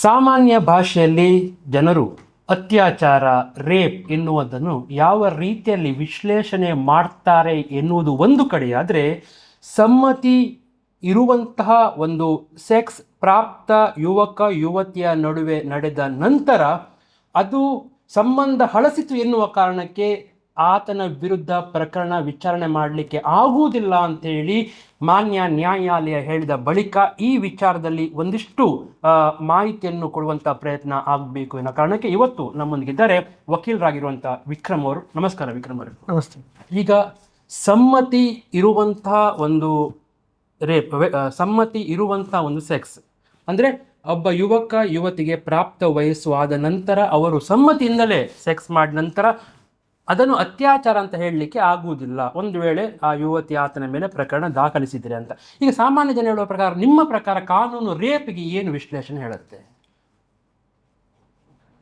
ಸಾಮಾನ್ಯ ಭಾಷೆಯಲ್ಲಿ ಜನರು ಅತ್ಯಾಚಾರ, ರೇಪ್ ಎನ್ನುವುದನ್ನು ಯಾವ ರೀತಿಯಲ್ಲಿ ವಿಶ್ಲೇಷಣೆ ಮಾಡ್ತಾರೆ ಎನ್ನುವುದು ಒಂದು ಕಡೆಯಾದರೆ ಸಮ್ಮತಿ ಇರುವಂತಹ ಒಂದು ಸೆಕ್ಸ್ ಪ್ರಾಪ್ತ ಯುವಕ, ಯುವತಿಯ ನಡುವೆ ನಡೆದ ನಂತರ ಅದು ಸಂಬಂಧ ಹಳಸಿತು ಎನ್ನುವ ಕಾರಣಕ್ಕೆ ಆತನ ವಿರುದ್ಧ ಪ್ರಕರಣ ವಿಚಾರಣೆ ಮಾಡಲಿಕ್ಕೆ ಆಗುವುದಿಲ್ಲ ಅಂತೇಳಿ ಮಾನ್ಯ ನ್ಯಾಯಾಲಯ ಹೇಳಿದ ಬಳಿಕ ಈ ವಿಚಾರದಲ್ಲಿ ಒಂದಿಷ್ಟು ಮಾಹಿತಿಯನ್ನು ಕೊಡುವಂಥ ಪ್ರಯತ್ನ ಆಗಬೇಕು ಎನ್ನುವ ಕಾರಣಕ್ಕೆ ಇವತ್ತು ನಮ್ಮೊಂದಿಗಿದ್ದಾರೆ ವಕೀಲರಾಗಿರುವಂಥ ವಿಕ್ರಮ್ ಅವರು. ನಮಸ್ಕಾರ ವಿಕ್ರಮ್ ಅವರು. ನಮಸ್ತೆ. ಈಗ ಸಮ್ಮತಿ ಇರುವಂತಹ ಒಂದು ರೇಪ್ ಸಮ್ಮತಿ ಇರುವಂತಹ ಒಂದು ಸೆಕ್ಸ್. ಅಂದರೆ ಒಬ್ಬ ಯುವಕ ಯುವತಿಗೆ ಪ್ರಾಪ್ತ ವಯಸ್ಸು ಆದ ನಂತರ ಅವರು ಸಮ್ಮತಿಯಿಂದಲೇ ಸೆಕ್ಸ್ ಮಾಡಿದ ನಂತರ ಅದನ್ನು ಅತ್ಯಾಚಾರ ಅಂತ ಹೇಳಲಿಕ್ಕೆ ಆಗುವುದಿಲ್ಲ. ಒಂದು ವೇಳೆ ಆ ಯುವತಿ ಆತನ ಮೇಲೆ ಪ್ರಕರಣ ದಾಖಲಿಸಿದರೆ ಅಂತ. ಈಗ ಸಾಮಾನ್ಯ ಜನ ಹೇಳುವ ಪ್ರಕಾರ ನಿಮ್ಮ ಪ್ರಕಾರ ಕಾನೂನು ರೇಪಿಗೆ ಏನು ವಿಶ್ಲೇಷಣೆ ಹೇಳುತ್ತೆ?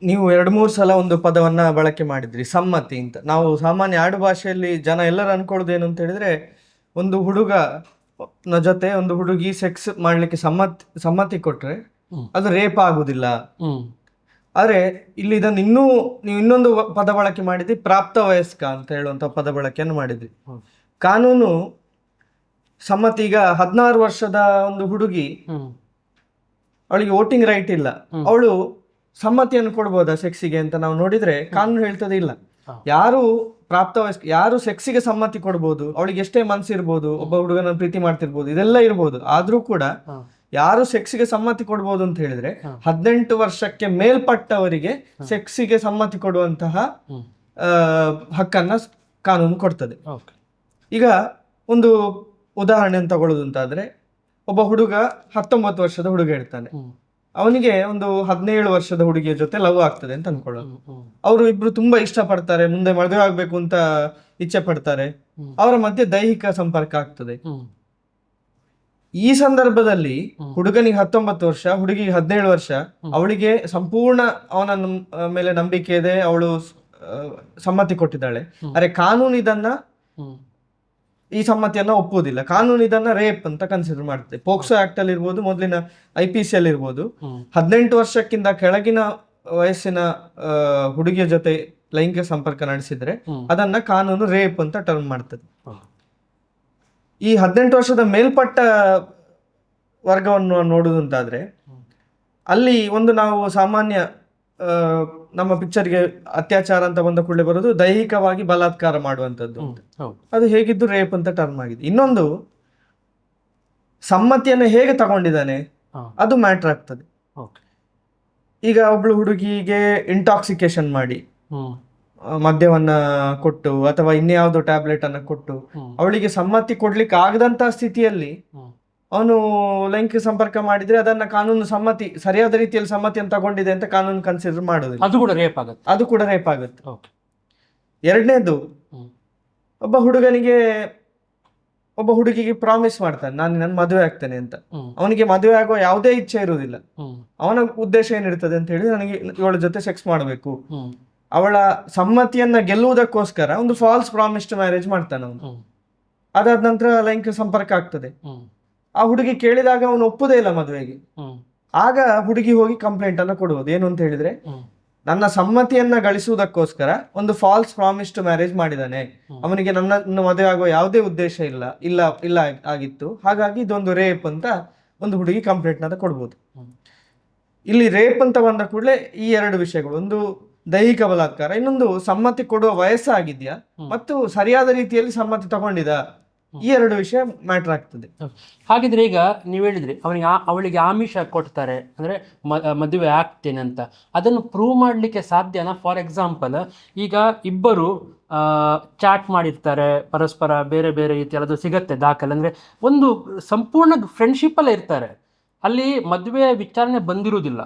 ನೀವು ಎರಡು ಮೂರು ಸಲ ಒಂದು ಪದವನ್ನ ಬಳಕೆ ಮಾಡಿದ್ರಿ ಸಮ್ಮತಿ ಅಂತ. ನಾವು ಸಾಮಾನ್ಯ ಆಡು ಭಾಷೆಯಲ್ಲಿ ಜನ ಎಲ್ಲರೂ ಅನ್ಕೊಳ್ಳೋದೇನು ಅಂತ ಹೇಳಿದ್ರೆ ಒಂದು ಹುಡುಗ ನ ಜೊತೆ ಒಂದು ಹುಡುಗಿ ಸೆಕ್ಸ್ ಮಾಡ್ಲಿಕ್ಕೆ ಸಮ್ಮತಿ ಸಮ್ಮತಿ ಕೊಟ್ರೆ ಅದು ರೇಪ್ ಆಗುದಿಲ್ಲ. ಆದ್ರೆ ಇಲ್ಲಿ ಇದನ್ನು ಇನ್ನೂ ನೀವು ಇನ್ನೊಂದು ಪದ ಬಳಕೆ ಮಾಡಿದ್ರಿ ಪ್ರಾಪ್ತ ವಯಸ್ಕ ಅಂತ ಹೇಳುವಂಥ ಪದ ಬಳಕೆಯನ್ನು ಮಾಡಿದ್ರಿ ಕಾನೂನು ಸಮ್ಮತಿ ಈಗ ಹದಿನಾರು ವರ್ಷದ ಒಂದು ಹುಡುಗಿ ಅವಳಿಗೆ ವೋಟಿಂಗ್ ರೈಟ್ ಇಲ್ಲ. ಅವಳು ಸಮ್ಮತಿಯನ್ನು ಕೊಡ್ಬೋದಾ ಸೆಕ್ಸಿಗೆ ಅಂತ ನಾವು ನೋಡಿದ್ರೆ ಕಾನೂನು ಹೇಳ್ತದೆ ಇಲ್ಲ. ಯಾರು ಪ್ರಾಪ್ತ ವಯಸ್ಕ ಯಾರು ಸೆಕ್ಸಿಗೆ ಸಮ್ಮತಿ ಕೊಡ್ಬೋದು ಅವಳಿಗೆ ಎಷ್ಟೇ ಮನಸ್ಸಿರ್ಬೋದು ಒಬ್ಬ ಹುಡುಗನ ಪ್ರೀತಿ ಮಾಡ್ತಿರ್ಬೋದು ಇದೆಲ್ಲ ಇರ್ಬೋದು. ಆದ್ರೂ ಕೂಡ. ಯಾರು ಸೆಕ್ಸಿಗೆ ಸಮ್ಮತಿ ಕೊಡ್ಬೋದು ಅಂತ ಹೇಳಿದ್ರೆ. ಹದಿನೆಂಟು ವರ್ಷಕ್ಕೆ ಮೇಲ್ಪಟ್ಟವರಿಗೆ ಸೆಕ್ಸಿಗೆ ಸಮ್ಮತಿ ಕೊಡುವಂತಹ ಹಕ್ಕನ್ನ ಕಾನೂನು ಕೊಡ್ತದೆ. ಈಗ ಒಂದು ಉದಾಹರಣೆ ತಗೊಳ್ಳೋದು ಅಂತಾದ್ರೆ ಒಬ್ಬ ಹುಡುಗ ಹತ್ತೊಂಬತ್ತು ವರ್ಷದ ಹುಡುಗ ಇರ್ತಾನೆ. ಅವನಿಗೆ ಒಂದು ಹದಿನೇಳು ವರ್ಷದ ಹುಡುಗಿಯ ಜೊತೆ ಲವ್ ಆಗ್ತದೆ ಅಂತ ಅನ್ಕೊಳ್ಳೋದು. ಅವರು ಇಬ್ರು ತುಂಬಾ ಇಷ್ಟಪಡ್ತಾರೆ ಮುಂದೆ ಮದುವೆ ಆಗ್ಬೇಕು ಅಂತ ಇಚ್ಛೆ ಪಡ್ತಾರೆ. ಅವರ ಮಧ್ಯೆ ದೈಹಿಕ ಸಂಪರ್ಕ ಆಗ್ತದೆ. ಈ ಸಂದರ್ಭದಲ್ಲಿ. ಹುಡುಗನಿಗೆ ಹತ್ತೊಂಬತ್ತು ವರ್ಷ ಹುಡುಗಿಗೆ ಹದಿನೇಳು ವರ್ಷ. ಅವಳಿಗೆ ಸಂಪೂರ್ಣ ಅವನ ಮೇಲೆ ನಂಬಿಕೆ ಇದೆ ಅವಳು ಸಮ್ಮತಿ ಕೊಟ್ಟಿದ್ದಾಳೆ. ಅರೆ ಕಾನೂನು ಇದನ್ನ ಈ ಸಮ್ಮತಿಯನ್ನ ಒಪ್ಪುವುದಿಲ್ಲ. ಕಾನೂನು ಇದನ್ನ ರೇಪ್ ಅಂತ ಕನ್ಸಿಡರ್ ಮಾಡುತ್ತೆ ಪೋಕ್ಸೋ ಆಕ್ಟ್ ಅಲ್ಲಿ ಇರ್ಬೋದು ಮೊದಲಿನ ಐ ಪಿ ಸಿ ಅಲ್ಲಿ ಇರ್ಬೋದು. ಹದಿನೆಂಟು ವರ್ಷಕ್ಕಿಂತ ಕೆಳಗಿನ ವಯಸ್ಸಿನ ಹುಡುಗಿಯ ಜೊತೆ ಲೈಂಗಿಕ ಸಂಪರ್ಕ ನಡೆಸಿದ್ರೆ ಅದನ್ನ ಕಾನೂನು ರೇಪ್ ಅಂತ ಟರ್ನ್ ಮಾಡ್ತದೆ. ಈ ಹದಿನೆಂಟು ವರ್ಷದ ಮೇಲ್ಪಟ್ಟ ವರ್ಗವನ್ನು ನೋಡುವುದಂತಾದರೆ ಅಲ್ಲಿ ಒಂದು ನಾವು ಸಾಮಾನ್ಯ ನಮ್ಮ ಪಿಕ್ಚರ್ಗೆ ಅತ್ಯಾಚಾರ ಅಂತ ಬಂದ ಕೂಡಲೇ ಬರೋದು ದೈಹಿಕವಾಗಿ ಬಲಾತ್ಕಾರ ಮಾಡುವಂಥದ್ದು ಅದು ಹೇಗಿದ್ದು ರೇಪ್ ಅಂತ ಟರ್ಮ್ ಆಗಿದೆ. ಇನ್ನೊಂದು ಸಮ್ಮತಿಯನ್ನು ಹೇಗೆ ತಗೊಂಡಿದ್ದಾನೆ ಅದು ಮ್ಯಾಟ್ರ್ ಆಗ್ತದೆ. ಈಗ ಒಬ್ಳು ಹುಡುಗಿಗೆ ಇಂಟಾಕ್ಸಿಕೇಶನ್ ಮಾಡಿ. ಮದ್ಯವನ್ನ ಕೊಟ್ಟು ಅಥವಾ ಇನ್ಯಾವುದೋ ಟ್ಯಾಬ್ಲೆಟ್ ಅನ್ನ ಕೊಟ್ಟು ಅವಳಿಗೆ ಸಮ್ಮತಿ ಕೊಡ್ಲಿಕ್ಕೆ ಆಗದಂತ ಸ್ಥಿತಿಯಲ್ಲಿ ಅವನು ಲೈಂಗಿಕ ಸಂಪರ್ಕ ಮಾಡಿದ್ರೆ ಅದನ್ನ ಕಾನೂನು ಸಮ್ಮತಿ ಸರಿಯಾದ ರೀತಿಯಲ್ಲಿ ಸಮ್ಮತಿಯನ್ನು ತಗೊಂಡಿದೆ ಅಂತ ಕಾನೂನು ಕನ್ಸಿಡರ್ ಮಾಡೋದಿಲ್ಲ ಅದು ಕೂಡ ರೇಪ್ ಆಗುತ್ತೆ. ಅದು ಕೂಡ ರೇಪ್ ಆಗುತ್ತೆ. ಎರಡನೇದು ಒಬ್ಬ ಹುಡುಗನಿಗೆ ಒಬ್ಬ ಹುಡುಗಿಗೆ ಪ್ರಾಮಿಸ್ ಮಾಡ್ತಾನೆ ನಾನು ನನ್ನ ಮದುವೆ ಆಗ್ತೇನೆ ಅಂತ. ಅವನಿಗೆ ಮದುವೆ ಆಗುವ ಯಾವುದೇ ಇಚ್ಛೆ ಇರುವುದಿಲ್ಲ. ಅವನ ಉದ್ದೇಶ ಏನಿರ್ತದೆ ಅಂತ ಹೇಳಿ ನನಗೆ ಇವಳ ಜೊತೆ ಸೆಕ್ಸ್ ಮಾಡಬೇಕು. ಅವಳ ಸಮ್ಮತಿಯನ್ನ ಗೆಲ್ಲುವುದಕ್ಕೋಸ್ಕರ ಒಂದು ಫಾಲ್ಸ್ ಪ್ರಾಮಿಸ್ಡ್ ಮ್ಯಾರೇಜ್ ಮಾಡ್ತಾನೆ ಅವನು. ಅದಾದ ನಂತರ ಲೈಂಗಿಕ ಸಂಪರ್ಕ ಆಗ್ತದೆ. ಆ ಹುಡುಗಿ ಕೇಳಿದಾಗ ಅವನು ಒಪ್ಪುದೇ ಇಲ್ಲ ಮದುವೆಗೆ. ಆಗ ಹುಡುಗಿ ಹೋಗಿ ಕಂಪ್ಲೇಂಟ್ ಅನ್ನ ಕೊಡುವುದು. ಏನು ಅಂತ ಹೇಳಿದ್ರೆ ನನ್ನ ಸಮ್ಮತಿಯನ್ನ ಗಳಿಸುವುದಕ್ಕೋಸ್ಕರ ಒಂದು ಫಾಲ್ಸ್ ಪ್ರಾಮಿಸ್ಡ್ ಮ್ಯಾರೇಜ್ ಮಾಡಿದಾನೆ. ಅವನಿಗೆ ನನ್ನ ನನ್ನ ಮದುವೆ ಆಗುವ ಯಾವುದೇ ಉದ್ದೇಶ ಇಲ್ಲ ಇಲ್ಲ ಇಲ್ಲ ಆಗಿತ್ತು. ಹಾಗಾಗಿ ಇದೊಂದು ರೇಪ್ ಅಂತ ಒಂದು ಹುಡುಗಿ ಕಂಪ್ಲೇಂಟ್ ಅಂತ ಕೊಡ್ಬೋದು. ಇಲ್ಲಿ ರೇಪ್ ಅಂತ ಬಂದ ಕೂಡಲೇ ಈ ಎರಡು ವಿಷಯಗಳು. ಒಂದು ದೈಹಿಕ ಬಲಾತ್ಕಾರ. ಇನ್ನೊಂದು ಸಮ್ಮತಿ ಕೊಡುವ ವಯಸ್ಸಾಗಿದೆಯಾ? ಮತ್ತು ಸರಿಯಾದ ರೀತಿಯಲ್ಲಿ ಸಮ್ಮತಿ ತಗೊಂಡಿದ ಈ ಎರಡು ವಿಷಯ ಮ್ಯಾಟರ್ ಆಗ್ತದೆ. ಹಾಗಿದ್ರೆ ಈಗ ನೀವು ಹೇಳಿದ್ರಿ ಅವನಿಗೆ ಅವಳಿಗೆ ಆಮಿಷ ಕೊಡ್ತಾರೆ. ಅಂದರೆ ಮದುವೆ ಆಗ್ತೇನೆ ಅಂತ. ಅದನ್ನು ಪ್ರೂವ್ ಮಾಡಲಿಕ್ಕೆ ಸಾಧ್ಯನಾ? ಫಾರ್ ಎಕ್ಸಾಂಪಲ್ ಈಗ ಇಬ್ಬರು ಚಾಟ್ ಮಾಡಿರ್ತಾರೆ ಪರಸ್ಪರ ಬೇರೆ ಬೇರೆ ರೀತಿಯಲ್ಲಿ ಅದು ಸಿಗತ್ತೆ ದಾಖಲೆ. ಅಂದರೆ ಒಂದು ಸಂಪೂರ್ಣ ಫ್ರೆಂಡ್ಶಿಪ್ಪಲ್ಲೇ ಇರ್ತಾರೆ. ಅಲ್ಲಿ ಮದುವೆ ವಿಚಾರಣೆ ಬಂದಿರುವುದಿಲ್ಲ.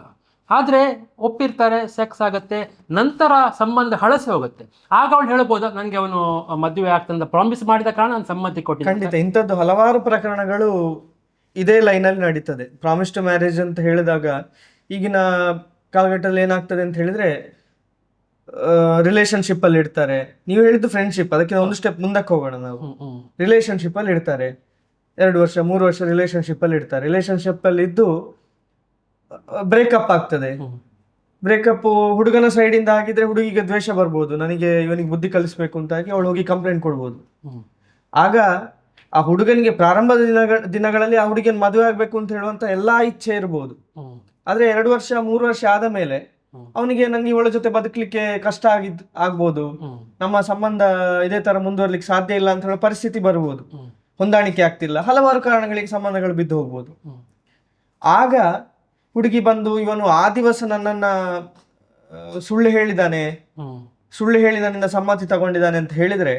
ಆದರೆ ಒಪ್ಪಿರ್ತಾರೆ ಸೆಕ್ಸ್ ಆಗುತ್ತೆ ನಂತರ ಸಂಬಂಧ ಹಳಸಿ ಹೋಗುತ್ತೆ. ಆಗ ಅವಳು ಹೇಳ್ಬೋದಾ ನನಗೆ ಅವನು ಮದುವೆ ಆಗ್ತಂತ ಪ್ರಾಮಿಸ್ ಮಾಡಿದ ಕಾರಣ ನಾನು ಸಮ್ಮತಿ ಕೊಟ್ಟಿದ್ದೆ ಖಂಡಿತ ಇಂಥದ್ದು ಹಲವಾರು ಪ್ರಕರಣಗಳು ಇದೇ ಲೈನಲ್ಲಿ ನಡೀತದೆ. ಟು ಮ್ಯಾರೇಜ್ ಅಂತ ಹೇಳಿದಾಗ ಈಗಿನ ಕಾಲಘಟ್ಟದಲ್ಲಿ ಏನಾಗ್ತದೆ ಅಂತ ಹೇಳಿದ್ರೆ ರಿಲೇಶನ್ಶಿಪ್ ಅಲ್ಲಿ ಇಡ್ತಾರೆ ನೀವು ಹೇಳಿದ್ದು ಫ್ರೆಂಡ್ಶಿಪ್ ಅದಕ್ಕೆ ಒಂದು ಸ್ಟೆಪ್ ಮುಂದಕ್ಕೆ ಹೋಗೋಣ ನಾವು. ರಿಲೇಶನ್ಶಿಪ್ ಅಲ್ಲಿ ಇಡ್ತಾರೆ ಎರಡು ವರ್ಷ ಮೂರು ವರ್ಷ ರಿಲೇಶನ್ಶಿಪ್ ಅಲ್ಲಿ ಇಡ್ತಾರೆ ರಿಲೇಶನ್ಶಿಪ್ ಅಲ್ಲಿ ಇದ್ದು ಬ್ರೇಕಪ್ ಆಗ್ತದೆ. ಬ್ರೇಕಪ್ ಹುಡುಗನ ಸೈಡಿಂದ ಆಗಿದ್ರೆ ಹುಡುಗಿಗೆ ದ್ವೇಷ ಬರ್ಬೋದು. ನನಗೆ ಇವನಿಗೆ ಬುದ್ಧಿ ಕಲಿಸ್ಬೇಕು ಅಂತ ಆಗಿ ಅವಳು ಹೋಗಿ ಕಂಪ್ಲೇಂಟ್ ಕೊಡ್ಬೋದು. ಆಗ ಆ ಹುಡುಗನಿಗೆ ಪ್ರಾರಂಭದ ದಿನ ದಿನಗಳಲ್ಲಿ ಆ ಹುಡುಗಿನ ಮದುವೆ ಆಗ್ಬೇಕು ಅಂತ ಹೇಳುವಂತ ಎಲ್ಲಾ ಇಚ್ಛೆ ಇರ್ಬೋದು. ಆದ್ರೆ ಎರಡು ವರ್ಷ ಮೂರು ವರ್ಷ ಆದ ಮೇಲೆ ಅವನಿಗೆ ನಂಗೆ ಇವಳ ಜೊತೆ ಬದುಕಲಿಕ್ಕೆ ಕಷ್ಟ ಆಗಿದ್ ಆಗ್ಬೋದು. ನಮ್ಮ ಸಂಬಂಧ ಇದೇ ತರ ಮುಂದುವರ್ಲಿಕ್ಕೆ ಸಾಧ್ಯ ಇಲ್ಲ ಅಂತ ಹೇಳೋ ಪರಿಸ್ಥಿತಿ ಬರ್ಬೋದು. ಹೊಂದಾಣಿಕೆ ಆಗ್ತಿಲ್ಲ. ಹಲವಾರು ಕಾರಣಗಳಿಗೆ ಸಂಬಂಧಗಳು ಬಿದ್ದು ಹೋಗ್ಬೋದು. ಆಗ ಹುಡುಗಿ ಬಂದು ಇವನು ಆ ದಿವಸ ನನ್ನನ್ನ ಸುಳ್ಳು ಹೇಳಿದಾನೆ. ಸುಳ್ಳು ಹೇಳಿ ನನ್ನಿಂದ ಸಮ್ಮತಿ ತಗೊಂಡಿದ್ದಾನೆ ಅಂತ ಹೇಳಿದ್ರೆ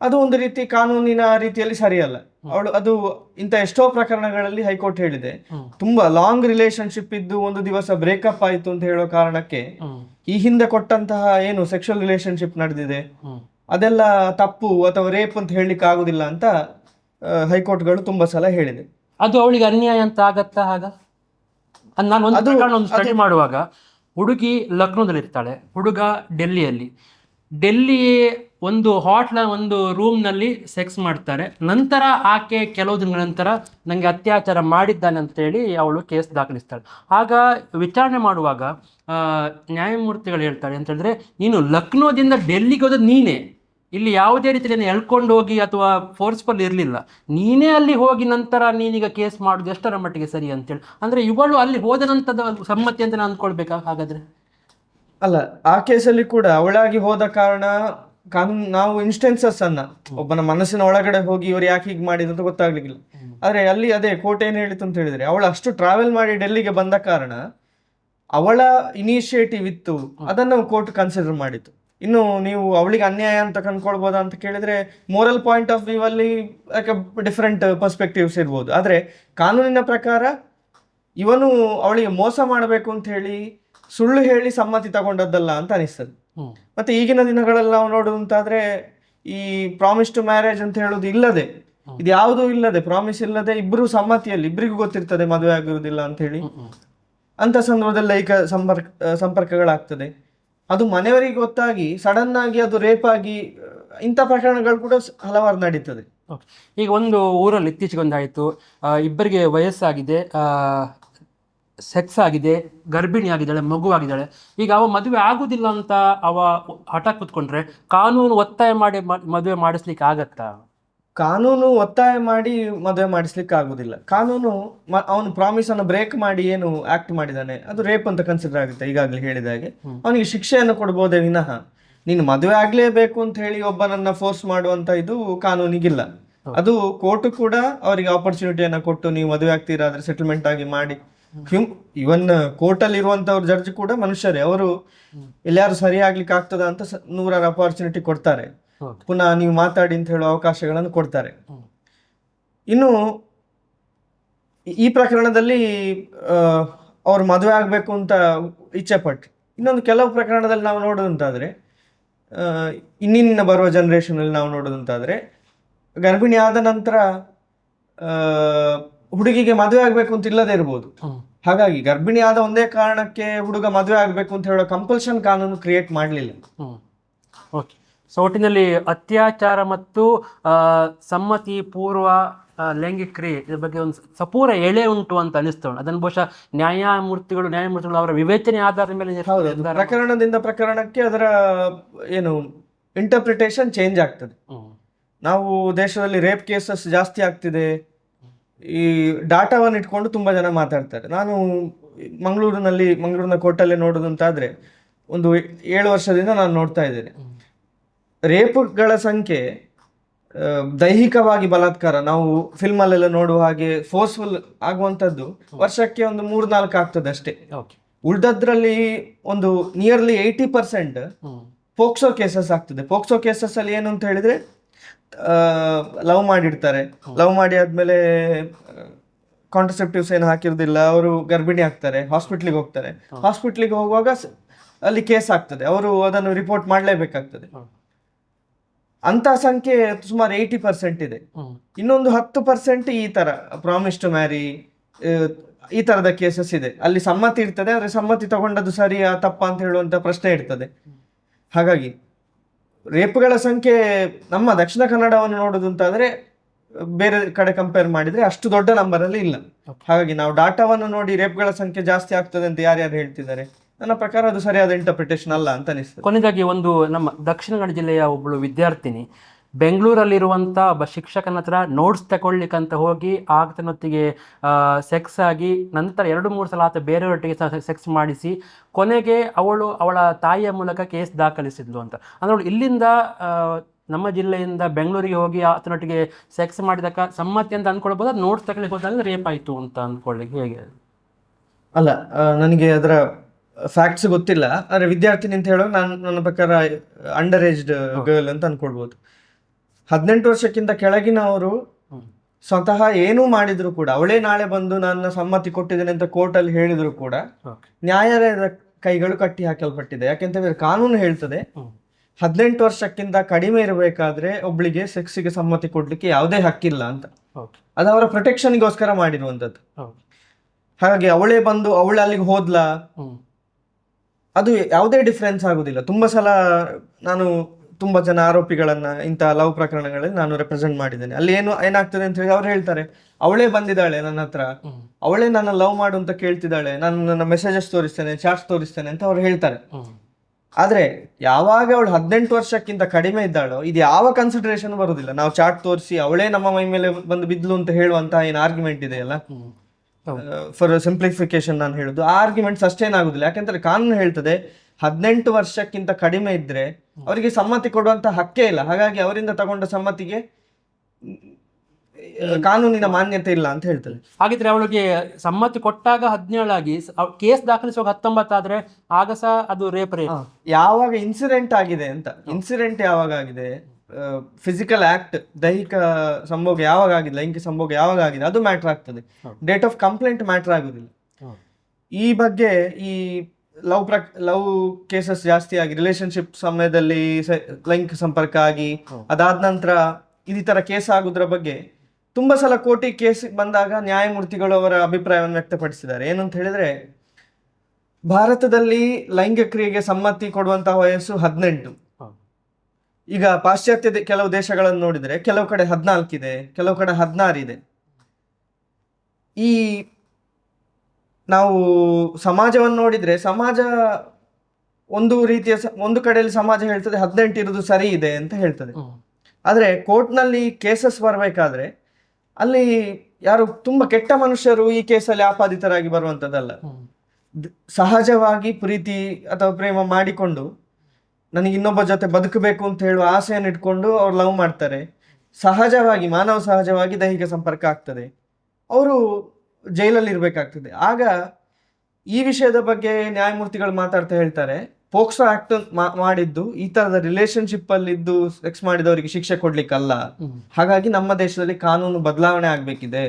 ಅದು ಒಂದು ರೀತಿ ಕಾನೂನಿನ ರೀತಿಯಲ್ಲಿ ಸರಿಯಲ್ಲ. ಅವಳು ಅದು ಇಂಥ ಎಷ್ಟೋ ಪ್ರಕರಣಗಳಲ್ಲಿ ಹೈಕೋರ್ಟ್ ಹೇಳಿದೆ. ತುಂಬಾ ಲಾಂಗ್ ರಿಲೇಶನ್ಶಿಪ್ ಇದ್ದು ಒಂದು ದಿವಸ ಬ್ರೇಕಪ್ ಆಯ್ತು ಅಂತ ಹೇಳೋ ಕಾರಣಕ್ಕೆ ಈ ಹಿಂದೆ ಕೊಟ್ಟಂತಹ ಏನು ಸೆಕ್ಷುವಲ್ ರಿಲೇಶನ್ಶಿಪ್ ನಡೆದಿದೆ ಅದೆಲ್ಲ ತಪ್ಪು ಅಥವಾ ರೇಪ್ ಅಂತ ಹೇಳಲಿಕ್ಕೆ ಆಗುದಿಲ್ಲ ಅಂತ ಹೈಕೋರ್ಟ್ಗಳು ತುಂಬಾ ಸಲ ಹೇಳಿದೆ. ಅದು ಅವಳಿಗೆ ಅನ್ಯಾಯ ಅಂತ ಆಗತ್ತಾ ಆಗ? ನಾನು ಒಂದು ಪ್ರಕರಣ ಒಂದು ಸ್ಟಡಿ ಮಾಡುವಾಗ ಹುಡುಗಿ ಲಕ್ನೋದಲ್ಲಿ ಇರ್ತಾಳೆ ಹುಡುಗ ಡೆಲ್ಲಿಯಲ್ಲಿ. ಡೆಲ್ಲಿ ಒಂದು ಹಾಟ್ಲ ಒಂದು ರೂಮ್ನಲ್ಲಿ ಸೆಕ್ಸ್ ಮಾಡ್ತಾರೆ. ನಂತರ ಆಕೆ ಕೆಲವು ದಿನಗಳ ನಂತರ ನನಗೆ ಅತ್ಯಾಚಾರ ಮಾಡಿದ್ದಾನೆ ಅಂತೇಳಿ ಅವಳು ಕೇಸ್ ದಾಖಲಿಸ್ತಾಳೆ. ಆಗ ವಿಚಾರಣೆ ಮಾಡುವಾಗ ನ್ಯಾಯಮೂರ್ತಿಗಳು ಹೇಳ್ತಾರೆ ಅಂತ ಹೇಳಿದ್ರೆ ನೀನು ಲಕ್ನೋದಿಂದ ಡೆಲ್ಲಿಗೆ ಹೋದ ನೀನೇ. ಇಲ್ಲಿ ಯಾವುದೇ ರೀತಿಯಲ್ಲಿ ಎಳ್ಕೊಂಡು ಹೋಗಿ ಅಥವಾ ಫೋರ್ಸ್ಫುಲ್ ಇರಲಿಲ್ಲ. ನೀನೇ ಅಲ್ಲಿ ಹೋಗಿ ನಂತರ ನೀನೀಗ ಕೇಸ್ ಮಾಡೋದು ಎಷ್ಟರ ಮಟ್ಟಿಗೆ ಸರಿ ಅಂತೇಳಿ. ಅಂದರೆ ಇವಳು ಅಲ್ಲಿ ಹೋದ ನಂತರದ ಸಮ್ಮತಿ ಅಂತ ನಾನು ಅಂದ್ಕೊಳ್ಬೇಕಾ ಹಾಗಾದರೆ? ಅಲ್ಲ ಆ ಕೇಸಲ್ಲಿ ಕೂಡ ಅವಳಾಗಿ ಹೋದ ಕಾರಣ ಕಾನೂನು ನಾವು ಇನ್ಸ್ಟೆನ್ಸಸ್ ಅನ್ನ ಒಬ್ಬನ ಮನಸ್ಸಿನ ಒಳಗಡೆ ಹೋಗಿ ಇವರು ಯಾಕೆ ಹೀಗೆ ಮಾಡಿದ್ರು ಅಂತ ಗೊತ್ತಾಗ್ಲಿಕ್ಕಿಲ್ಲ. ಆದರೆ ಅಲ್ಲಿ ಅದೇ ಕೋರ್ಟ್ ಏನು ಹೇಳಿತು ಅಂತ ಹೇಳಿದ್ರೆ ಅವಳು ಅಷ್ಟು ಟ್ರಾವೆಲ್ ಮಾಡಿ ಡೆಲ್ಲಿಗೆ ಬಂದ ಕಾರಣ ಅವಳ ಇನಿಷಿಯೇಟಿವ್ ಇತ್ತು ಅದನ್ನು ಕೋರ್ಟ್ ಕನ್ಸಿಡರ್ ಮಾಡಿತು ಇನ್ನು ನೀವು ಅವಳಿಗೆ ಅನ್ಯಾಯ ಅಂತ ಕಂಡ್ಕೊಳ್ಬೋದಾ ಅಂತ ಕೇಳಿದ್ರೆ ಮೋರಲ್ ಪಾಯಿಂಟ್ ಆಫ್ ವ್ಯೂ ಅಲ್ಲಿ ಡಿಫ್ರೆಂಟ್ ಪರ್ಸ್ಪೆಕ್ಟಿವ್ಸ್ ಇರ್ಬೋದು. ಆದ್ರೆ ಕಾನೂನಿನ ಪ್ರಕಾರ ಇವನು ಅವಳಿಗೆ ಮೋಸ ಮಾಡಬೇಕು ಅಂತ ಹೇಳಿ ಸುಳ್ಳು ಹೇಳಿ ಸಮ್ಮತಿ ತಗೊಂಡದ್ದಲ್ಲ ಅಂತ ಅನಿಸ್ತದೆ. ಮತ್ತೆ ಈಗಿನ ದಿನಗಳಲ್ಲಿ ನಾವು ನೋಡುವಂತಾದ್ರೆ ಈ ಪ್ರಾಮಿಸ್ ಟು ಮ್ಯಾರೇಜ್ ಅಂತ ಹೇಳೋದು ಇಲ್ಲದೆ ಇದು ಯಾವುದೂ ಇಲ್ಲದೆ ಪ್ರಾಮಿಸ್ ಇಲ್ಲದೆ ಇಬ್ರು ಸಮ್ಮತಿಯಲ್ಲಿ ಇಬ್ಬರಿಗೂ ಗೊತ್ತಿರ್ತದೆ ಮದುವೆ ಆಗಿರುವುದಿಲ್ಲ ಅಂತ ಹೇಳಿ ಅಂತ ಸಂದರ್ಭದಲ್ಲಿ ಲೈಂಗಿಕ ಸಂಪರ್ಕ ಸಂಪರ್ಕಗಳಾಗ್ತದೆ. ಅದು ಮನೆಯವರಿಗೆ ಗೊತ್ತಾಗಿ ಸಡನ್ ಆಗಿ ಅದು ರೇಪ್ ಆಗಿ ಇಂಥ ಪ್ರಕರಣಗಳು ಕೂಡ ಹಲವಾರು ನಡೀತದೆ. ಈಗ ಒಂದು ಊರಲ್ಲಿ ಇತ್ತೀಚೆಗೆ ಒಂದಾಯಿತು ಇಬ್ಬರಿಗೆ ವಯಸ್ಸಾಗಿದೆ ಸೆಕ್ಸ್ ಆಗಿದೆ, ಗರ್ಭಿಣಿ ಆಗಿದ್ದಾಳೆ, ಮಗು ಆಗಿದ್ದಾಳೆ. ಈಗ ಅವ ಮದುವೆ ಆಗುದಿಲ್ಲ ಅಂತ ಅವ ಹಠ ಕೂತ್ಕೊಂಡ್ರೆ ಕಾನೂನು ಒತ್ತಾಯ ಮಾಡಿ ಮದುವೆ ಮಾಡಿಸ್ಲಿಕ್ಕೆ ಆಗತ್ತಾ? ಕಾನೂನು ಒತ್ತಾಯ ಮಾಡಿ ಮದುವೆ ಮಾಡಿಸ್ಲಿಕ್ಕೆ ಆಗುದಿಲ್ಲ ಕಾನೂನು ಅವನು ಪ್ರಾಮಿಸ್ ಅನ್ನು ಬ್ರೇಕ್ ಮಾಡಿ ಏನು ಆಕ್ಟ್ ಮಾಡಿದಾನೆ ಅದು ರೇಪ್ ಅಂತ ಕನ್ಸಿಡರ್ ಆಗುತ್ತೆ ಈಗಾಗಲೇ ಹೇಳಿದ ಹಾಗೆ. ಅವನಿಗೆ ಶಿಕ್ಷೆಯನ್ನು ಕೊಡ್ಬೋದೇ ವಿನಃ ನೀನು ಮದುವೆ ಆಗ್ಲೇಬೇಕು ಅಂತ ಹೇಳಿ ಒಬ್ಬನನ್ನ ಫೋರ್ಸ್ ಮಾಡುವಂತ ಇದು ಕಾನೂನಿಗಿಲ್ಲ. ಅದು ಕೋರ್ಟ್ ಕೂಡ ಅವರಿಗೆ ಆಪರ್ಚುನಿಟಿಯನ್ನ ಕೊಟ್ಟು ನೀವು ಮದುವೆ ಆಗ್ತೀರಾ ಆದ್ರೆ ಸೆಟಲ್ಮೆಂಟ್ ಆಗಿ ಮಾಡಿ. ಹ್ಯೂಮ್ ಇವನ್ ಕೋರ್ಟ್ ಅಲ್ಲಿ ಇರುವಂತವ್ರ ಜಡ್ಜ್ ಕೂಡ ಮನುಷ್ಯರೇ ಅವರು ಎಲ್ಲಾರು ಸರಿ ಆಗ್ಲಿಕ್ಕೆ ಆಗ್ತದ ಅಂತ ನೂರಾರು ಅಪಾರ್ಚುನಿಟಿ ಕೊಡ್ತಾರೆ. ಪುನಃ ನೀವು ಮಾತಾಡಿ ಅಂತ ಹೇಳೋ ಅವಕಾಶಗಳನ್ನು ಕೊಡ್ತಾರೆ. ಇನ್ನು ಈ- ಪ್ರಕರಣದಲ್ಲಿ ಅವ್ರು ಮದುವೆ ಆಗಬೇಕು ಅಂತ ಇಚ್ಛೆ ಪಟ್ಟು. ಇನ್ನೊಂದು ಕೆಲವು ಪ್ರಕರಣದಲ್ಲಿ ನಾವು ನೋಡೋದಂತಾದರೆ ಇನ್ನಿನ್ನ ಬರುವ ಜನರೇಷನಲ್ಲಿ ನಾವು ನೋಡೋದಂತಾದರೆ ಗರ್ಭಿಣಿ ಆದ ನಂತರ ಹುಡುಗಿಗೆ ಮದುವೆ ಆಗಬೇಕು ಅಂತ ಇಲ್ಲದೆ ಇರ್ಬೋದು. ಹಾಗಾಗಿ ಗರ್ಭಿಣಿ ಆದ ಒಂದೇ ಕಾರಣಕ್ಕೆ ಹುಡುಗ ಮದುವೆ ಆಗಬೇಕು ಅಂತ ಹೇಳೋ ಕಂಪಲ್ಷನ್ ಕಾನೂನು ಕ್ರಿಯೇಟ್ ಮಾಡಲಿಲ್ಲ. ಓಕೆ. ಸೊ ಒಟ್ಟಿನಲ್ಲಿ ಅತ್ಯಾಚಾರ ಮತ್ತು ಸಮ್ಮತಿ ಪೂರ್ವ ಲೈಂಗಿಕ ಕ್ರಿಯೆ ಇದ್ರ ಬಗ್ಗೆ ಒಂದು ಸಪೂರ ಎಳೆ ಉಂಟು ಅಂತ ಅನಿಸ್ತೋಣ ಅದನ್ನು ಬಹುಶಃ ನ್ಯಾಯಮೂರ್ತಿಗಳು ನ್ಯಾಯಮೂರ್ತಿಗಳು ಅವರ ವಿವೇಚನೆ ಆಧಾರದ ಮೇಲೆ ಪ್ರಕರಣದಿಂದ ಪ್ರಕರಣಕ್ಕೆ ಅದರ ಏನು ಇಂಟರ್ಪ್ರಿಟೇಷನ್ ಚೇಂಜ್ ಆಗ್ತದೆ. ನಾವು ದೇಶದಲ್ಲಿ ರೇಪ್ ಕೇಸಸ್ ಜಾಸ್ತಿ ಆಗ್ತಿದೆ. ಈ ಡಾಟಾವನ್ನು ಇಟ್ಕೊಂಡು ತುಂಬ ಜನ ಮಾತಾಡ್ತಾರೆ. ನಾನು ಮಂಗಳೂರಿನಲ್ಲಿ ಮಂಗಳೂರಿನ ಕೋರ್ಟಲ್ಲೇ ನೋಡೋದಂತಾದ್ರೆ ಒಂದು ಏಳು ವರ್ಷದಿಂದ ನಾನು ನೋಡ್ತಾ ಇದ್ದೇನೆ. ರೇಪ್ಗಳ ಸಂಖ್ಯೆ ದೈಹಿಕವಾಗಿ ಬಲಾತ್ಕಾರ. ನಾವು ಫಿಲ್ಮಲ್ಲೆಲ್ಲ ನೋಡುವ ಹಾಗೆ ಫೋರ್ಸ್ಫುಲ್ ಆಗುವಂಥದ್ದು ವರ್ಷಕ್ಕೆ ಒಂದು ಮೂರ್ನಾಲ್ಕು ಆಗ್ತದೆ ಅಷ್ಟೇ. ಉಳ್ದದ್ರಲ್ಲಿ ಒಂದು nearly eighty percent. POCSO cases ಆಗ್ತದೆ. ಪೋಕ್ಸೋ ಕೇಸಸ್ ಅಲ್ಲಿ ಏನು ಅಂತ ಹೇಳಿದ್ರೆ ಲವ್ ಮಾಡಿಡ್ತಾರೆ ಲವ್ ಮಾಡಿ ಆದ್ಮೇಲೆ ಕಾಂಟ್ರಸೆಪ್ಟಿವ್ಸ್ ಏನು ಹಾಕಿರೋದಿಲ್ಲ ಅವರು ಗರ್ಭಿಣಿ ಆಗ್ತಾರೆ ಹಾಸ್ಪಿಟ್ಲಿಗೆ ಹೋಗ್ತಾರೆ. ಹಾಸ್ಪಿಟ್ಲಿಗೆ ಹೋಗುವಾಗ ಅಲ್ಲಿ ಕೇಸ್ ಆಗ್ತದೆ. ಅವರು ಅದನ್ನು ರಿಪೋರ್ಟ್ ಮಾಡಲೇಬೇಕಾಗ್ತದೆ. ಅಂತ ಸಂಖ್ಯೆ ಸುಮಾರು ಏಯ್ಟಿ ಪರ್ಸೆಂಟ್ ಇದೆ. ಇನ್ನೊಂದು ಹತ್ತು ಪರ್ಸೆಂಟ್ ಈ ತರ ಪ್ರಾಮಿಸ್ ಟು ಮ್ಯಾರಿ ಈ ತರದ ಕೇಸಸ್ ಇದೆ. ಅಲ್ಲಿ ಸಮ್ಮತಿ ಇರ್ತದೆ ಆದ್ರೆ ಸಮ್ಮತಿ ತಗೊಂಡದ್ದು ಸರಿಯಾ ತಪ್ಪಾ ಅಂತ ಹೇಳುವಂತ ಪ್ರಶ್ನೆ ಇರ್ತದೆ. ಹಾಗಾಗಿ ರೇಪ್ಗಳ ಸಂಖ್ಯೆ ನಮ್ಮ ದಕ್ಷಿಣ ಕನ್ನಡವನ್ನು ನೋಡುದು ಅಂತಾದ್ರೆ ಬೇರೆ ಕಡೆ ಕಂಪೇರ್ ಮಾಡಿದ್ರೆ ಅಷ್ಟು ದೊಡ್ಡ ನಂಬರ್ ಅಲ್ಲಿ ಇಲ್ಲ. ಹಾಗಾಗಿ ನಾವು ಡಾಟಾವನ್ನು ನೋಡಿ ರೇಪ್ಗಳ ಸಂಖ್ಯೆ ಜಾಸ್ತಿ ಆಗ್ತದೆ ಅಂತ ಯಾರ್ಯಾರು ಹೇಳ್ತಿದ್ದಾರೆ? ನನ್ನ ಪ್ರಕಾರ ಅದು ಸರಿಯಾದ ಇಂಟರ್ಪ್ರಿಟೇಷನ್ ಅಲ್ಲ ಅಂತ ಅನಿಸ್ತದೆ. ಕೊನೆಯದಾಗಿ ಒಂದು ನಮ್ಮ ದಕ್ಷಿಣ ಕನ್ನಡ ಜಿಲ್ಲೆಯ ಒಬ್ಬಳು ವಿದ್ಯಾರ್ಥಿನಿ. ಬೆಂಗಳೂರಲ್ಲಿರುವಂಥ ಒಬ್ಬ ಶಿಕ್ಷಕನ ಹತ್ರ ನೋಟ್ಸ್ ತಗೊಳ್ಲಿಕ್ಕಂತ ಹೋಗಿ ಆತನೊತ್ತಿಗೆ ಸೆಕ್ಸ್ ಆಗಿ ನಂತರ ಎರಡು ಮೂರು ಸಲ ಆತ ಬೇರೆಯವರೊಟ್ಟಿಗೆ ಸೆಕ್ಸ್ ಮಾಡಿಸಿ ಕೊನೆಗೆ ಅವಳು ಅವಳ ತಾಯಿಯ ಮೂಲಕ ಕೇಸ್ ದಾಖಲಿಸಿದ್ಲು ಅಂತ. ಅಂದ್ರೆ ಅವಳು ಇಲ್ಲಿಂದ ನಮ್ಮ ಜಿಲ್ಲೆಯಿಂದ ಬೆಂಗಳೂರಿಗೆ ಹೋಗಿ ಆತನೊಟ್ಟಿಗೆ ಸೆಕ್ಸ್ ಮಾಡಿದಕ್ಕ ಸಮ್ಮತಿ ಅಂತ ಅಂದ್ಕೊಳ್ಬೋದು ಅದು ನೋಟ್ಸ್ ತಗೊಳ್ಳಿಕ್ಕೆ ಹೋದಾಗ ರೇಪ್ ಆಯಿತು ಅಂತ ಅಂದ್ಕೊಳ್ಳಿಕ್ಕೆ ಹೇಗೆ? ಅಲ್ಲ ನನಗೆ ಅದರ ಫ್ಯಾಕ್ಟ್ಸ್ ಗೊತ್ತಿಲ್ಲ. ಆದರೆ ವಿದ್ಯಾರ್ಥಿನಿ ಅಂತ ಹೇಳೋ ನಾನು ನನ್ನ ಪ್ರಕಾರ ಅಂಡರ್ ಏಜ್ಡ್ ಗರ್ಲ್ ಅಂತ ಅನ್ಕೊಳ್ಬೋದು. ಹದಿನೆಂಟು ವರ್ಷಕ್ಕಿಂತ ಕೆಳಗಿನವರು. ಸ್ವತಃ ಏನೂ ಮಾಡಿದ್ರು ಕೂಡ ಅವಳೇ ನಾಳೆ ಬಂದು ನನ್ನ ಸಮ್ಮತಿ ಕೊಟ್ಟಿದ್ದೇನೆ ಅಂತ ಕೋರ್ಟಲ್ಲಿ ಹೇಳಿದ್ರು ಕೂಡ ನ್ಯಾಯಾಲಯದ ಕೈಗಳು ಕಟ್ಟಿ ಹಾಕಲ್ಪಟ್ಟಿದೆ. ಯಾಕೆಂತ ಹೇಳಿದ್ರೆ ಕಾನೂನು ಹೇಳ್ತದೆ. ಹದಿನೆಂಟು ವರ್ಷಕ್ಕಿಂತ ಕಡಿಮೆ ಇರಬೇಕಾದ್ರೆ ಒಬ್ಳಿಗೆ ಸೆಕ್ಸಿಗೆ ಸಮ್ಮತಿ ಕೊಡ್ಲಿಕ್ಕೆ ಯಾವುದೇ ಹಕ್ಕಿಲ್ಲ ಅಂತ. ಅದು ಅವರ ಪ್ರೊಟೆಕ್ಷನ್ಗೋಸ್ಕರ ಮಾಡಿರುವಂಥದ್ದು. ಹಾಗೆ ಹಾಗಾಗಿ ಅವಳೇ ಬಂದು ಅವಳು ಅಲ್ಲಿಗೆ ಹೋದ್ಲಾ ಅದು ಯಾವುದೇ ಡಿಫ್ರೆನ್ಸ್ ಆಗುದಿಲ್ಲ. ತುಂಬಾ ಸಲ ನಾನು ತುಂಬಾ ಜನ ಆರೋಪಿಗಳನ್ನ ಇಂತಹ ಲವ್ ಪ್ರಕರಣಗಳಲ್ಲಿ ನಾನು ರೆಪ್ರೆಸೆಂಟ್ ಮಾಡಿದ್ದೇನೆ. ಅಲ್ಲಿ ಏನು ಏನಾಗ್ತದೆ ಅಂತ ಹೇಳಿ ಅವ್ರು ಹೇಳ್ತಾರೆ ಅವಳೇ ಬಂದಿದ್ದಾಳೆ ನನ್ನ ಹತ್ರ. ಅವಳೇ ನನ್ನ ಲವ್ ಮಾಡು ಅಂತ ಕೇಳ್ತಿದ್ದಾಳೆ. ನಾನು ನನ್ನ ಮೆಸೇಜಸ್ ತೋರಿಸ್ತೇನೆ ಚಾಟ್ಸ್ ತೋರಿಸ್ತೇನೆ ಅಂತ ಅವ್ರು ಹೇಳ್ತಾರೆ. ಆದ್ರೆ ಯಾವಾಗ ಅವಳು ಹದಿನೆಂಟು ವರ್ಷಕ್ಕಿಂತ ಕಡಿಮೆ ಇದ್ದಾಳೋ ಇದು ಯಾವ ಕನ್ಸಿಡರೇಷನ್ ಬರುದಿಲ್ಲ. ನಾವು ಚಾಟ್ ತೋರಿಸಿ ಅವಳೇ ನಮ್ಮ ಮೈ ಮೇಲೆ ಬಂದು ಬಿದ್ಲು ಅಂತ ಹೇಳುವಂತ ಏನು ಆರ್ಗ್ಯುಮೆಂಟ್ ಇದೆಯಲ್ಲ? ಫಾರ್ ಸಿಂಪ್ಲಿಫಿಕೇಶನ್ ನಾನು ಹೇಳುದು ಆರ್ಗ್ಯುಮೆಂಟ್ ಆರ್ಗ್ಯುಮೆಂಟ್ಸ್ ಅಷ್ಟೇನಾಗುದಿಲ್ಲ. ಯಾಕಂದ್ರೆ ಕಾನೂನು ಹೇಳ್ತದೆ ಹದಿನೆಂಟು ವರ್ಷಕ್ಕಿಂತ ಕಡಿಮೆ ಇದ್ರೆ ಅವರಿಗೆ ಸಮ್ಮತಿ ಕೊಡುವಂತ ಹಕ್ಕೇ ಇಲ್ಲ. ಹಾಗಾಗಿ ಅವರಿಂದ ತಗೊಂಡ ಸಮ್ಮತಿಗೆ ಕಾನೂನಿನ ಮಾನ್ಯತೆ ಇಲ್ಲ ಅಂತ ಹೇಳ್ತಾರೆ ಹಾಗಿದ್ರೆ ಅವಳಿಗೆ ಸಮ್ಮತಿ ಕೊಟ್ಟಾಗ ಹದಿನೇಳಾಗಿ ಕೇಸ್ ದಾಖಲಿಸುವಾಗ ಹತ್ತೊಂಬತ್ತಾದ್ರೆ ಆಗ ಸಹ ಅದು ರೇಪ್ ರೇಪ್ ಯಾವಾಗ ಇನ್ಸಿಡೆಂಟ್ ಆಗಿದೆ ಅಂತ. ಇನ್ಸಿಡೆಂಟ್ ಯಾವಾಗ ಆಗಿದೆ ಫಿಸಿಕಲ್ ಆಕ್ಟ್ ದೈಹಿಕ ಸಂಭೋಗ ಯಾವಾಗ ಆಗಿದೆ ಲೈಂಗಿಕ ಸಂಭೋಗ ಯಾವಾಗ ಆಗಿದೆ ಅದು ಮ್ಯಾಟರ್ ಆಗ್ತದೆ. ಡೇಟ್ ಆಫ್ ಕಂಪ್ಲೇಂಟ್ ಮ್ಯಾಟರ್ ಆಗುದಿಲ್ಲ. ಈ ಬಗ್ಗೆ ಈ ಲವ್ ಪ್ರಕ್ ಲವ್ ಕೇಸಸ್ ಜಾಸ್ತಿ ಆಗಿ ರಿಲೇಶನ್ಶಿಪ್ ಸಮಯದಲ್ಲಿ ಲೈಂಗಿಕ ಸಂಪರ್ಕ ಆಗಿ. ಅದಾದ ನಂತರ ಈ ತರ ಕೇಸ್ ಆಗುದ್ರ ಬಗ್ಗೆ ತುಂಬಾ ಸಲ ಕೋಟಿ ಕೇಸ್ ಬಂದಾಗ ನ್ಯಾಯಮೂರ್ತಿಗಳು ಅವರ ಅಭಿಪ್ರಾಯವನ್ನು ವ್ಯಕ್ತಪಡಿಸಿದ್ದಾರೆ. ಏನಂತ ಹೇಳಿದ್ರೆ ಭಾರತದಲ್ಲಿ ಲೈಂಗಿಕ ಕ್ರಿಯೆಗೆ ಸಮ್ಮತಿ ಕೊಡುವಂತಹ ವಯಸ್ಸು ಹದಿನೆಂಟು. ಹೌದು. ಈಗ ಪಾಶ್ಚಾತ್ಯ ಕೆಲವು ದೇಶಗಳನ್ನು ನೋಡಿದರೆ ಕೆಲವು ಕಡೆ ಹದಿನಾಲ್ಕಿದೆ ಕೆಲವು ಕಡೆ ಹದಿನಾರು ಇದೆ. ಈ ನಾವು ಸಮಾಜವನ್ನು ನೋಡಿದ್ರೆ ಸಮಾಜ ಒಂದು ರೀತಿಯ ಒಂದು ಕಡೆಯಲ್ಲಿ ಸಮಾಜ ಹೇಳ್ತದೆ ಹದಿನೆಂಟು ಇರೋದು ಸರಿ ಇದೆ ಅಂತ ಹೇಳ್ತದೆ. ಆದರೆ ಕೋರ್ಟ್ನಲ್ಲಿ ಕೇಸಸ್ ಬರಬೇಕಾದ್ರೆ ಅಲ್ಲಿ ಯಾರು ತುಂಬ ಕೆಟ್ಟ ಮನುಷ್ಯರು ಈ ಕೇಸಲ್ಲಿ ಆಪಾದಿತರಾಗಿ ಬರುವಂಥದ್ದಲ್ಲ. ಸಹಜವಾಗಿ ಪ್ರೀತಿ ಅಥವಾ ಪ್ರೇಮ ಮಾಡಿಕೊಂಡು ನನಗೆ ಇನ್ನೊಬ್ಬ ಜೊತೆ ಬದುಕಬೇಕು ಅಂತ ಹೇಳುವ ಆಸೆಯನ್ನು ಇಟ್ಕೊಂಡು ಅವ್ರು ಲವ್ ಮಾಡ್ತಾರೆ. ಸಹಜವಾಗಿ ಮಾನವ ಸಹಜವಾಗಿ ದೈಹಿಕ ಸಂಪರ್ಕ ಆಗ್ತದೆ. ಅವರು ಜೈಲಲ್ಲಿ ಇರಬೇಕಾಗ್ತದೆ. ಆಗ ಈ ವಿಷಯದ ಬಗ್ಗೆ ನ್ಯಾಯಮೂರ್ತಿಗಳು ಮಾತಾಡ್ತಾ ಹೇಳ್ತಾರೆ. ಪೋಕ್ಸೋ ಆಕ್ಟ್ ಮಾಡಿದ್ದು ಈ ತರದ ರಿಲೇಶನ್ಶಿಪ್ ಅಲ್ಲಿ ಇದ್ದು ಸೆಕ್ಸ್ ಮಾಡಿದವರಿಗೆ ಶಿಕ್ಷೆ ಕೊಡ್ಲಿಕ್ಕಲ್ಲ. ಹಾಗಾಗಿ ನಮ್ಮ ದೇಶದಲ್ಲಿ ಕಾನೂನು ಬದಲಾವಣೆ ಆಗ್ಬೇಕಿದೆ.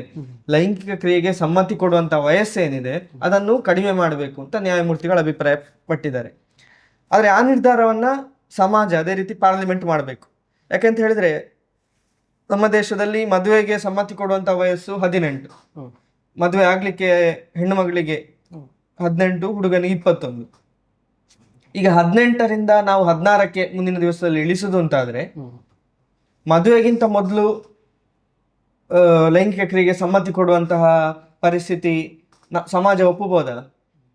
ಲೈಂಗಿಕ ಕ್ರಿಯೆಗೆ ಸಮ್ಮತಿ ಕೊಡುವಂತ ವಯಸ್ಸೇನಿದೆ ಅದನ್ನು ಕಡಿಮೆ ಮಾಡಬೇಕು ಅಂತ ನ್ಯಾಯಮೂರ್ತಿಗಳು ಅಭಿಪ್ರಾಯ ಪಟ್ಟಿದ್ದಾರೆ ಆದ್ರೆ ಆ ನಿರ್ಧಾರವನ್ನು ಸಮಾಜ ಅದೇ ರೀತಿ ಪಾರ್ಲಿಮೆಂಟ್ ಮಾಡಬೇಕು ಯಾಕೆಂತ ಹೇಳಿದ್ರೆ ನಮ್ಮ ದೇಶದಲ್ಲಿ ಮದುವೆಗೆ ಸಮ್ಮತಿ ಕೊಡುವಂಥ ವಯಸ್ಸು ಹದಿನೆಂಟು. ಮದುವೆ ಆಗಲಿಕ್ಕೆ ಹೆಣ್ಣು ಮಗಳಿಗೆ. ಹದಿನೆಂಟು ಹುಡುಗನಿಗೆ ಇಪ್ಪತ್ತೊಂದು ಈಗ ಹದಿನೆಂಟರಿಂದ ನಾವು ಹದಿನಾರಕ್ಕೆ ಮುಂದಿನ ದಿವಸದಲ್ಲಿ ಇಳಿಸೋದು ಅಂತಾದರೆ. ಮದುವೆಗಿಂತ ಮೊದಲು ಲೈಂಗಿಕ ಕ್ರಿಯೆಗೆ ಸಮ್ಮತಿ ಕೊಡುವಂತಹ ಪರಿಸ್ಥಿತಿ ನ- ಸಮಾಜ ಒಪ್ಪಬಹುದಲ್ಲ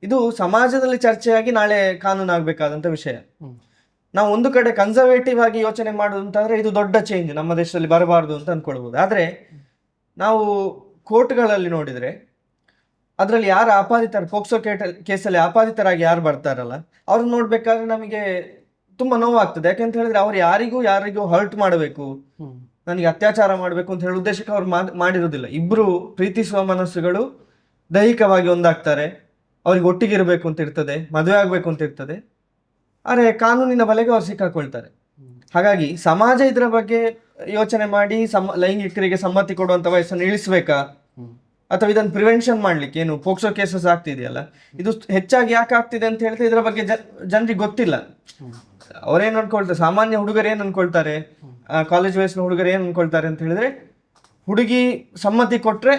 ಇದು ಸಮಾಜದಲ್ಲಿ ಚರ್ಚೆಯಾಗಿ ನಾಳೆ ಕಾನೂನು ಆಗಬೇಕಾದಂಥ ವಿಷಯ ನಾವು ಒಂದು ಕಡೆ ಕನ್ಸರ್ವೇಟಿವ್ ಆಗಿ ಯೋಚನೆ ಮಾಡೋದು ಅಂತಾದ್ರೆ ಇದು ದೊಡ್ಡ ಚೇಂಜ್ ನಮ್ಮ ದೇಶದಲ್ಲಿ ಬರಬಾರದು ಅಂತ ಅಂದ್ಕೊಳ್ಬೋದು. ಆದರೆ ನಾವು ಕೋರ್ಟ್ಗಳಲ್ಲಿ ನೋಡಿದರೆ ಅದರಲ್ಲಿ ಯಾರು ಆಪಾದಿತರ ಫೋಕ್ಸೋ ಕೇಟ ಕೇಸಲ್ಲಿ ಆಪಾದಿತರಾಗಿ ಯಾರು ಬರ್ತಾರಲ್ಲ ಅವ್ರನ್ನ ನೋಡ್ಬೇಕಾದ್ರೆ ನಮಗೆ ತುಂಬಾ ನೋವಾಗ್ತದೆ. ಯಾಕೆಂತ ಹೇಳಿದ್ರೆ ಅವ್ರು ಯಾರಿಗೂ ಯಾರಿಗೂ ಹರ್ಟ್ ಮಾಡಬೇಕು ನನಗೆ ಅತ್ಯಾಚಾರ ಮಾಡಬೇಕು ಅಂತ ಹೇಳಿ ಉದ್ದೇಶಕ್ಕೆ ಅವ್ರು ಮಾಡ್ ಮಾಡಿರೋದಿಲ್ಲ ಇಬ್ಬರು ಪ್ರೀತಿಸುವ ಮನಸ್ಸುಗಳು ದೈಹಿಕವಾಗಿ ಒಂದಾಗ್ತಾರೆ. ಅವ್ರಿಗೆ ಒಟ್ಟಿಗೆ ಇರಬೇಕು ಅಂತ ಇರ್ತದೆ, ಮದುವೆ ಆಗಬೇಕು ಅಂತ ಇರ್ತದೆ. ಆದರೆ ಕಾನೂನಿನ ಬಲೆಗೆ ಅವ್ರು ಸಿಕ್ಕಾಕೊಳ್ತಾರೆ. ಹಾಗಾಗಿ ಸಮಾಜ ಇದರ ಬಗ್ಗೆ ಯೋಚನೆ ಮಾಡಿ ಸಮ, ಲೈಂಗಿಕರಿಗೆ ಸಮ್ಮತಿ ಕೊಡುವಂಥ ವಯಸ್ಸನ್ನು ಇಳಿಸ್ಬೇಕಾ? ಅಥವಾ ಇದನ್ನು ಪ್ರಿವೆನ್ಷನ್ ಮಾಡ್ಲಿಕ್ಕೆ ಏನು ಪೋಕ್ಸೋ ಕೇಸಸ್ ಆಗ್ತಿದೆಯಲ್ಲ? ಇದು ಹೆಚ್ಚಾಗಿ ಯಾಕೆ ಆಗ್ತಿದೆ ಅಂತ ಹೇಳಿದ್ರೆ ಇದರ ಬಗ್ಗೆ ಜನರಿಗೆ ಗೊತ್ತಿಲ್ಲ. ಅವರೇನು ಅನ್ಕೊಳ್ತಾರೆ? ಸಾಮಾನ್ಯ ಹುಡುಗರು ಏನ್ ಅನ್ಕೊಳ್ತಾರೆ? ಕಾಲೇಜ್ ವಯಸ್ಸಿನ ಹುಡುಗರು ಏನು ಅನ್ಕೊಳ್ತಾರೆ ಅಂತ ಹೇಳಿದ್ರೆ ಹುಡುಗಿ ಸಮ್ಮತಿ ಕೊಟ್ರೆ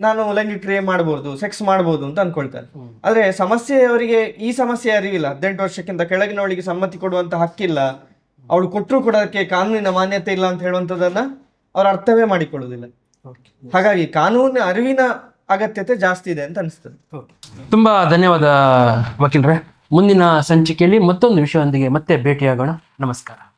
ನಾನು ಲೈಂಗಿಕ ಕ್ರಿಯೆ ಮಾಡಬಹುದು ಸೆಕ್ಸ್ ಮಾಡಬಹುದು ಅಂತ ಅನ್ಕೊಳ್ತಾರೆ. ಆದ್ರೆ ಸಮಸ್ಯೆ ಅವರಿಗೆ ಈ ಸಮಸ್ಯೆ ಅರಿವಿಲ್ಲ. ಹದಿನೆಂಟು ವರ್ಷಕ್ಕಿಂತ ಕೆಳಗಿನವಳಿಗೆ ಸಮ್ಮತಿ ಕೊಡುವಂತ ಹಕ್ಕಿಲ್ಲ. ಅವಳು ಕೊಟ್ಟರು ಕೂಡ ಕಾನೂನಿನ ಮಾನ್ಯತೆ ಇಲ್ಲ ಅಂತ ಹೇಳುವಂಥದ್ದನ್ನ ಅವ್ರು ಅರ್ಥವೇ ಮಾಡಿಕೊಳ್ಳುವುದಿಲ್ಲ. ಹಾಗಾಗಿ ಕಾನೂನು ಅರಿವಿನ ಅಗತ್ಯತೆ ಜಾಸ್ತಿ ಇದೆ ಅಂತ ಅನಿಸ್ತದೆ. ತುಂಬಾ ಧನ್ಯವಾದ ವಕೀಲರೇ. ಮುಂದಿನ ಸಂಚಿಕೆಯಲ್ಲಿ ಮತ್ತೊಂದು ವಿಷಯದೊಂದಿಗೆ ಮತ್ತೆ ಭೇಟಿಯಾಗೋಣ. ನಮಸ್ಕಾರ.